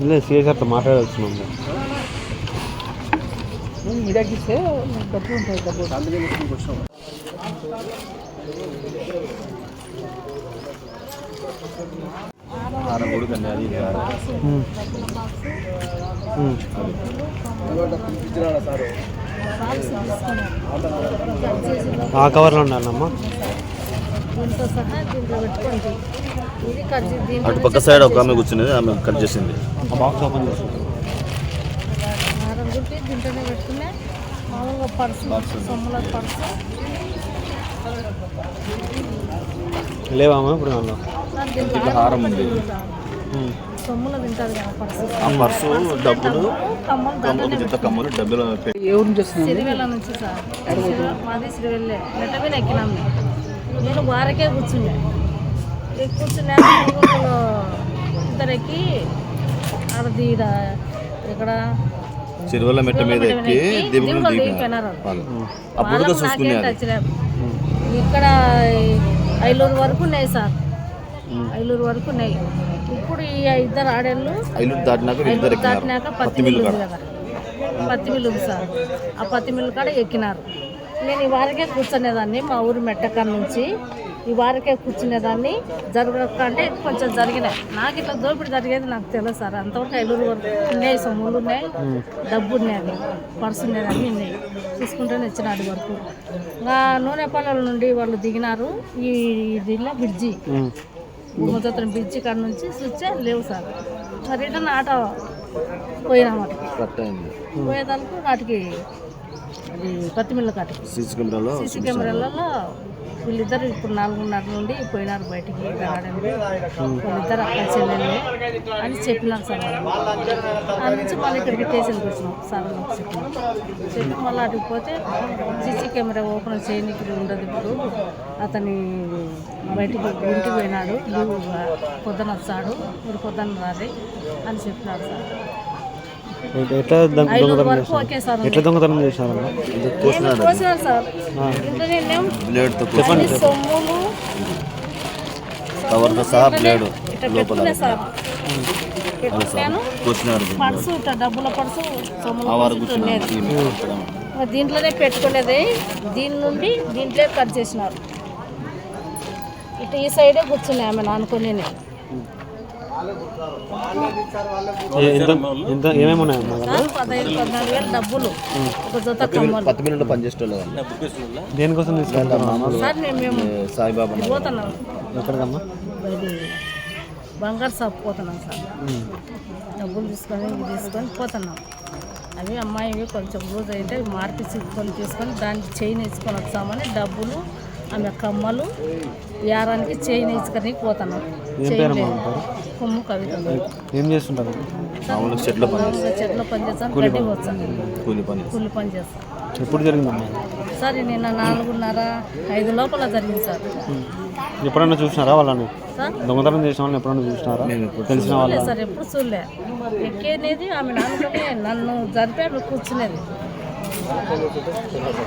లేదు సిఎస్ఆర్తో మాట్లాడాల్సినాం మీడియాకి ఇస్తే డబ్బులు ఉంటాయి డబ్బులు. ఆ కవర్లో ఉండాలమ్మా. దీంతో సహా దీంట్లో పెట్టుకోండి. ఇది దీంట్లో అటు పక్క సైడ్ ఒక ఆమె కూర్చునేది ఆమె కట్ చేసింది. ఆ బాక్స్ ఓపెన్ చేసి హారం గుట్టి దీంట్లోనే పెట్టుకునే మామూలుగా పర్సు సొమ్ముల పర్సు. లేవామా ఇప్పుడు దీంట్లో హారం ఉంది. ఆ పర్సు డబ్బులు కమ్మలు జత కమ్మలు డబ్బులు ఏ ఊరు నుంచి సిరివెల్ల నుంచి సార్. మాది సిరివెల్లే. ఎక్కినాం వారకే కూర్చున్నా. కూర్చున్నా ఇంకొకరు ఇద్దరు ఎక్కి ఆడది ఈడ ఇక్కడ చెరువుల మెట్ట మీద ఎక్కి దీపం దీపంలో అప్పుడు ఇక్కడ ఐలూరు వరకు ఉన్నాయి సార్. ఐలూరు వరకు ఉన్నాయి. ఇప్పుడు ఈ ఇద్దరు ఆడేళ్ళు దాటినాక ఐలూరు ఎక్కినారు. దాటినాక పత్తి మిల్లు కదా. పత్తి మిల్లు ఉంది సార్. ఆ పత్తి మిల్లు కాడ ఎక్కినారు. నేను ఈ వారికే కూర్చునేదాన్ని మా ఊరి మెట్టకాడ నుంచి. ఈ వారికే కూర్చునేదాన్ని. జరగక అంటే కొంచెం జరిగినాయి. నాకు ఇట్లా దోపిడీ జరిగేది నాకు తెలియదు సార్. అంతవరకు ఐలూరు వరకు ఉన్నాయి సొమ్ములు ఉన్నాయి డబ్బు ఉన్నాయి పర్సు ఉన్నాయి అన్నీ ఉన్నాయి. తీసుకుంటూనే వచ్చిన అది వరకు. ఇంకా నూనె పల్లెల నుండి వాళ్ళు దిగినారు. ఈ దీనిలో బ్రిడ్జి. భూమతత్వం బ్రిడ్జి కాడ నుంచి స్విచ్ లేవు సార్. రిటర్న్ ఆటో పోయినామాట కట్ అయింది. పోయేదానికి వాటికి అది పత్తిమిల్ల కాటికి సీసీ కెమెరాలో సీసీ కెమెరాలలో వీళ్ళిద్దరు ఇప్పుడు నాలుగున్నర నుండి పోయినారు బయటికి రావడానికి వీళ్ళిద్దరు అక్క చెల్లెళ్ళు అని చెప్పినారు సార్. ఆ నుంచి మళ్ళీ ఇక్కడికి స్టేషన్కి వచ్చినాం సార్ చెప్పినాం చెప్పి. మళ్ళీ అటుకు పోతే సీసీ కెమెరా ఓపెన్ చేయడానికి ఉండదు ఇప్పుడు. అతని బయటికి ఇంటికి పోయినాడు. పొద్దున వచ్చాడు మీరు పొద్దున రాలి అని చెప్పినాడు సార్. ఎట్లా దొంగతనం చేశారు? ఎట్లా దొంగతనం కవర్తో సహా బ్లేడ్ పర్సు డబ్బుల పర్సు. మరి దీంట్లోనే పెట్టుకునేది. దీని నుండి దీంట్లో కట్ చేసినారు. ఇటు ఈ సైడే కూర్చున్నాయి ఆమె అనుకుని ఎంత ఎంత ఏమేమి ఉన్నాయమ్మా దాంట్లో? పదహైదు పద్నాలుగు వేలు డబ్బులు. ఒక జత కమ్మలు. పత్తి మిల్లులో దేనికోసం సాయిబాబా. పోతున్నాం. ఎక్కడికమ్మా బంగారు షాప్ పోతున్నాం సార్. డబ్బులు తీసుకొని ఇవి తీసుకొని పోతున్నాం. అవి అమ్మాయివి కొంచెం లూజ్ అయితే మార్పిచ్చి కొని తీసుకొని దానికి చైన్ వేసుకొని వచ్చామని డబ్బులు ఆమె కమ్మలు యారానికి చైన్ చైన్ లేదు. కొమ్ము కవిత ఏం చేస్తుంటారు? మామూలుగా చెట్లో పని చెట్లో పని చేస్తాను గడ్డి వచ్చాను కూలి పని కూలి పని చేస్తాను ఎప్పుడు జరిగిందమ్మా సార్ నిన్న నాలుగున్నర ఐదు లోపల జరిగింది సార్. ఎప్పుడన్నా చూసినారా వాళ్ళని? సార్? దొంగతనం చేసిన వాళ్ళని ఎప్పుడన్నా చూసినారా? తెలిసిన వాళ్ళ సార్ ఎప్పుడు చూడలే. ఎక్కేది ఆమె నాన్నకొని నన్ను జరిపి ఆమె కూర్చునేది.